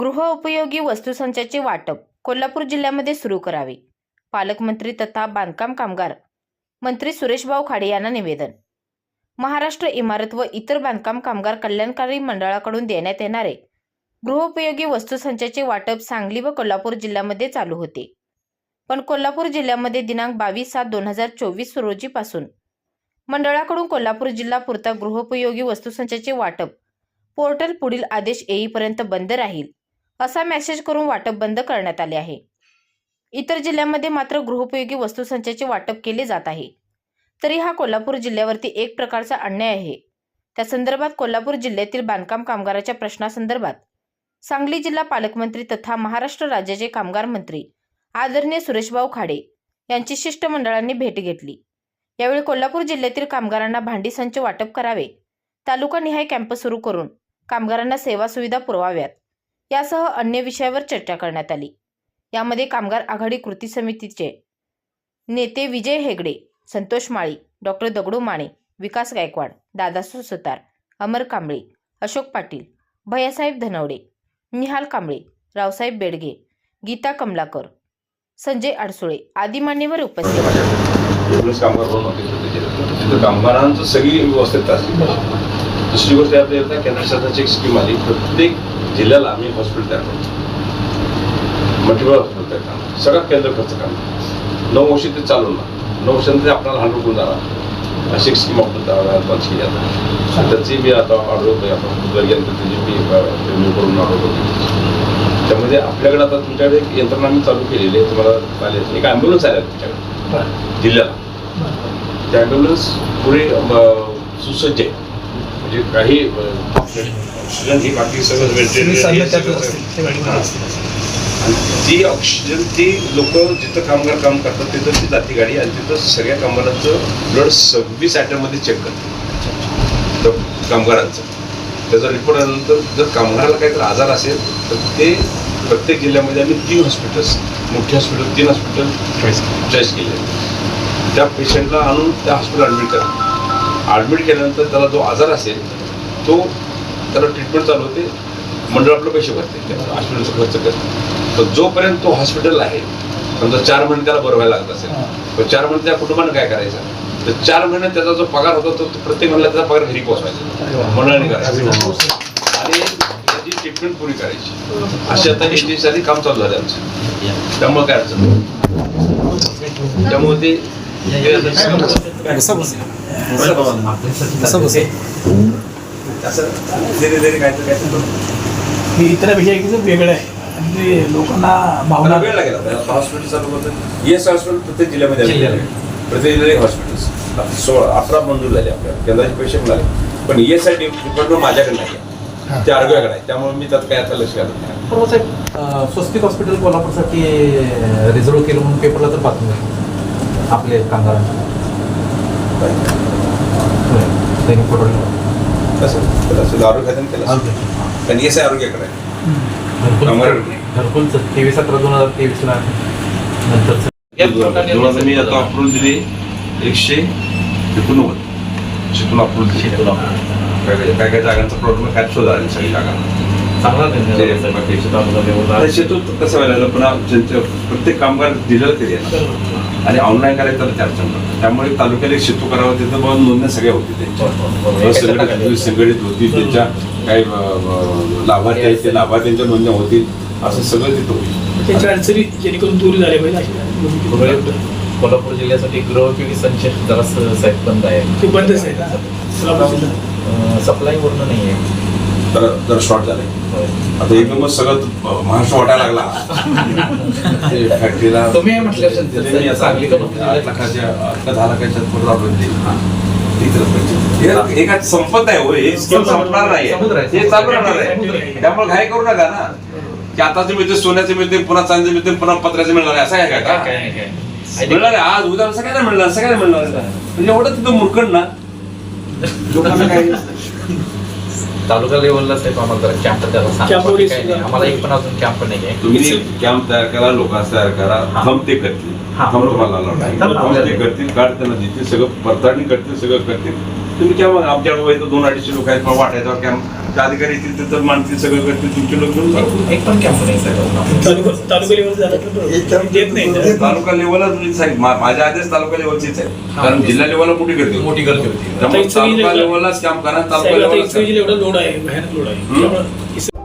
गृहउपयोगी वस्तुसंचाचे वाटप कोल्हापूर जिल्ह्यामध्ये सुरू करावे. पालकमंत्री तथा बांधकाम कामगार मंत्री सुरेशभाऊ खाडे यांना निवेदन. महाराष्ट्र इमारत व इतर बांधकाम कामगार कल्याणकारी मंडळाकडून देण्यात येणारे गृहोपयोगी वस्तुसंचाचे वाटप सांगली व कोल्हापूर जिल्ह्यामध्ये चालू होते. पण कोल्हापूर जिल्ह्यामध्ये दिनांक बावीस सात दोन हजार चोवीस रोजीपासून मंडळाकडून कोल्हापूर जिल्हा पुरता गृहोपयोगी वस्तुसंचाचे वाटप पोर्टल पुढील आदेश येईपर्यंत बंद राहील. असा मेसेज करून वाटप बंद करण्यात आले आहे. इतर जिल्ह्यामध्ये मात्र गृहोपयोगी वस्तूसंचाचे वाटप केले जात आहे. तरी हा कोल्हापूर जिल्ह्यावरती एक प्रकारचा अन्याय आहे. त्या संदर्भात कोल्हापूर जिल्ह्यातील बांधकाम कामगाराच्या प्रश्नासंदर्भात सांगली जिल्हा पालकमंत्री तथा महाराष्ट्र राज्याचे कामगार मंत्री आदरणीय सुरेशभाऊ खाडे यांची शिष्टमंडळांनी भेट घेतली. यावेळी कोल्हापूर जिल्ह्यातील कामगारांना भांडी संच वाटप करावे तालुकानिहाय कॅम्प सुरू करून कामगारांना सेवा सुविधा पुरवाव्यात. यासह अन्य विषयावर चर्चा करण्यात आली. यामध्ये कामगार आघाडी कृती समितीचे नेते विजय हेगडे संतोष माळी डॉक्टर दगडू माने विकास गायकवाड दादा सुतार अमर कांबळे अशोक पाटील भैयासाहेब धनवडे निहाल कांबळे रावसाहेब बेडगे गीता कमलाकर संजय अडसुळे आदी मान्यवर उपस्थित होते. कामगारांचं सगळी व्यवस्थित असली दुसरी गोष्ट आपल्या केंद्र शासनाची एक स्कीम आली. प्रत्येक जिल्ह्याला आम्ही हॉस्पिटल तयार करतो. मल्टिपल हॉस्पिटल तयार करणार सगळं केंद्र खर्च करणार नऊ वर्षी ते चालू ना नऊ वर्षांमध्ये आपल्याला हंड्रेड होऊन जाणार. अशी एक स्कीम आपण लॉन्च केली आता त्याची मी आता ऑर्डर आपण वर्गीयंत्र त्याची मी रिन्यू करून ऑर्डर होतो त्यामध्ये आपल्याकडे आता तुमच्याकडे एक यंत्रणा मी चालू केलेली आहे. तुम्हाला आले एक ॲम्ब्युलन्स आल्या तुमच्याकडे जिल्ह्याला. त्या ॲम्ब्युलन्स पुढे सुसज्ज आहे. म्हणजे काही ऑक्सिजन ही बाकी सगळं आणि ती ऑक्सिजन ती लोक जिथं कामगार काम करतात तिथं ती जाती गाडी आणि तिथं सगळ्या कामगारांचं ब्लड सव्वीस ॲटममध्ये चेक करते कामगारांचं. त्याचा रिपोर्ट आल्यानंतर जर कामगाराला काहीतरी आजार असेल तर ते प्रत्येक जिल्ह्यामध्ये आम्ही तीन हॉस्पिटल्स मोठी हॉस्पिटल तीन हॉस्पिटल चॉईस केले. त्या पेशंटला आणून त्या हॉस्पिटल ॲडमिट करा ॲडमिट केल्यानंतर त्याला जो आजार असेल तो त्याला ट्रीटमेंट चालू होते. मंडळ आपलं पैसे भरते. त्या हॉस्पिटलचा खर्च करते. तर जोपर्यंत तो हॉस्पिटल आहे समजा चार महिने त्याला बरं व्हायला लागत असेल तर चार महिने त्या कुटुंबानं काय करायचं? तर चार महिने त्याचा जो पगार होता तो प्रत्येक महिन्याला त्याचा पगार घरी पोहोचवायचा. मंडळाने करायचा. आणि त्याची ट्रीटमेंट पुरी करायची. अशी आता काम चालू झालं आमचं. त्यामुळे काय अडचण नाही. त्यामुळे ते ते असं धीरे धीरे काहीतरी काहीतरी हे इतरापेक्षा एकदम वेगळं आहे. आणि ते लोकांना भावना मला वेळ लागेल आता. हॉस्पिटल चालू येस हॉस्पिटल प्रत्येक जिल्ह्यामध्ये आले. प्रत्येक जिल्ह्यात हॉस्पिटल सोळा मंजूर झाले केंद्राचे पैसे पण आले पण येस आय डिपार्टमेंट माझ्याकडे नाही आहे. ते आरोग्याकडे आहे. त्यामुळे मी त्यात काय आता लक्ष घालत नाही. परवा साहेब अं, स्वस्तिक हॉस्पिटल कोल्हापूरसाठी रिझर्व केलं म्हणून पेपरला तर बातमी आहे. आपले कामगारांचे होय. दैनिक पडवलं. कसं केलं असेल आरोग्य खात्याने केलं असेल. पण येस आय आरोग्याकडे आहे. घरकुल कामगारांकडे. घरकुलचं तेवीस सतरा दोन हजार तेवीसला नंतर मी आता अप्रूव्हल दिली एकशे एकोणनव्वद. शेतून अप्रूव्हल दिली. काय काय- काय काय जागांचा प्रॉब्लेम काय शोधा सगळी जागा. चांगला शेतात कसं व्हायला लागलं पुन्हा ज्यांचं प्रत्येक कामगार दिलेलं तरी आणि ऑनलाईन करायचं त्याला चार चंद्र त्यामुळे तालुक्याला एक शेतू करावं तिथं मग नोंदण्या सगळ्या होती त्यांच्या. संघटित संघटित होती त्यांच्या. काही लाभार्थी आहेत ते लाभार्थ्यांच्या नोंदण्या होतील. असं सगळं तिथं होईल. त्याच्या अडचणी जेणेकरून दूर झाले पाहिजे कोल्हापूर जिल्ह्यासाठी गृहोपयोगी संच जरा साहेब बंद आहे. ते बंदच आहे. सप्लाय पूर्ण नाही आहे तर जर शॉर्ट होय. आता एकदमच सगळं महाराष्ट्र वाटायला लागला. ते फॅक्टरीला तुम्ही म्हटलं असेल मी लाखाच्या दहा लाखाच्या पुढे आपण हे. एका संपत आहे होय हे स्कीम संपणार नाही. हे चालू राहणार आहे. त्यामुळे घाई करू नका ना. की आताच मिळते सोन्याचे मिळते पुन्हा चांदी मिळते पुन्हा पत्र्याचे मिळणार आहे असं आहे का? काय काय. मिळणार आहे. आज उद्या सगळ्यांना मिळणार सगळ्यांना मिळणार आहे. म्हणजे एवढं तिथं मुरकड ना. लोकांना काही तालुका लेवलला साहेब आम्हाला जरा कॅम्प त्याला सांगा. कॅम्प नाही, आम्हाला एक पण अजून कॅम्प नाही आहे तुम्ही कॅम्प तयार करा लोकांना तयार करा. हा. थंब ते करतील. हा. तुम्हाला ते करतील. कार्ड त्यांना देतील सगळं पडताळणी करतील सगळं करतील. तुम्ही क्या मग आमच्याकडे इथं दोन अडीचशे लोक आहेत मग वाटायचं कॅम्प अधिकारी येतील तिथं मानतील सगळं करतील तुमचे लोक घेऊन. एक पण कॅम्प नाही तालुका तालुका लेवल झालं तर देत नाही तालुका लेवलला तुम्ही साहेब माझ्या आदेश तालुका लेवलचीच आहे हा. कारण जिल्हा लेवलला मोठी गर्दी. मोठी गर्दी होती. त्यामुळे तालुका लेवल- लेवललाच कॅम्प करा तालुका इथं एवढा लोड आहे भयानक लोड आहे.